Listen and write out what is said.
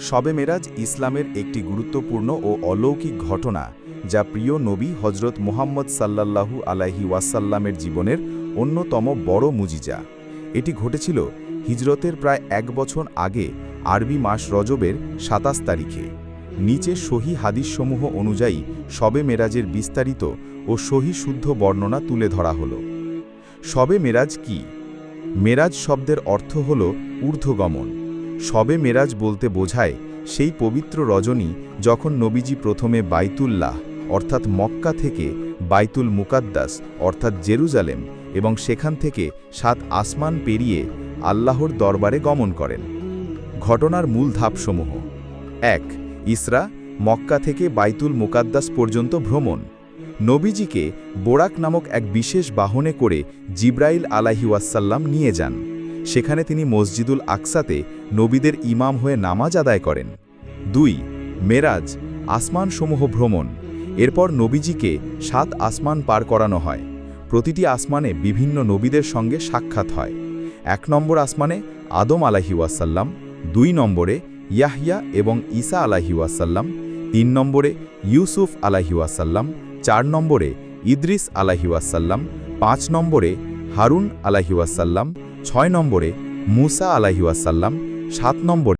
শবে মেরাজ ইসলামের একটি গুরুত্বপূর্ণ ও অলৌকিক ঘটনা, যা প্রিয় নবী হজরত মুহাম্মদ সাল্লাল্লাহু আলাইহি ওয়াসাল্লামের জীবনের অন্যতম বড় মুজিজা। এটি ঘটেছিল হিজরতের প্রায় এক বছর আগে আরবি মাস রজবের সাতাশ তারিখে। নিচে সহি হাদিসসমূহ অনুযায়ী শবে মেরাজের বিস্তারিত ও সহি শুদ্ধ বর্ণনা তুলে ধরা হল। শবে মেরাজ কি? মেরাজ শব্দের অর্থ হল ঊর্ধ্বগমন। শবে মেরাজ বলতে বোঝায় সেই পবিত্র রজনী যখন নবীজি প্রথমে বাইতুল্লাহ, অর্থাৎ মক্কা থেকে বাইতুল মুকাদ্দাস, অর্থাৎ জেরুজালেম এবং সেখান থেকে সাত আসমান পেরিয়ে আল্লাহর দরবারে গমন করেন। ঘটনার মূল ধাপসমূহ। এক, ইসরা, মক্কা থেকে বাইতুল মুকাদ্দাস পর্যন্ত ভ্রমণ। নবীজিকে বোরাক নামক এক বিশেষ বাহনে করে জিব্রাইল আলাহি ওয়াসাল্লাম নিয়ে যান। সেখানে তিনি মসজিদুল আকসাতে নবীদের ইমাম হয়ে নামাজ আদায় করেন। দুই, মেরাজ, আসমানসমূহ ভ্রমণ। এরপর নবীজিকে সাত আসমান পার করানো হয়। প্রতিটি আসমানে বিভিন্ন নবীদের সঙ্গে সাক্ষাৎ হয়। এক নম্বর আসমানে আদম আলাহি ওয়াসাল্লাম, দুই নম্বরে ইয়াহিয়া এবং ঈসা আলাহি ওয়াসাল্লাম, তিন নম্বরে ইউসুফ আলাহি ওয়াসাল্লাম, চার নম্বরে ইদ্রিস আলাহি ওয়াসাল্লাম, পাঁচ নম্বরে হারুন আলাহি ওয়াসাল্লাম ছয় নম্বরে মুসা আলাহিউ আসাল্লাম সাত নম্বরে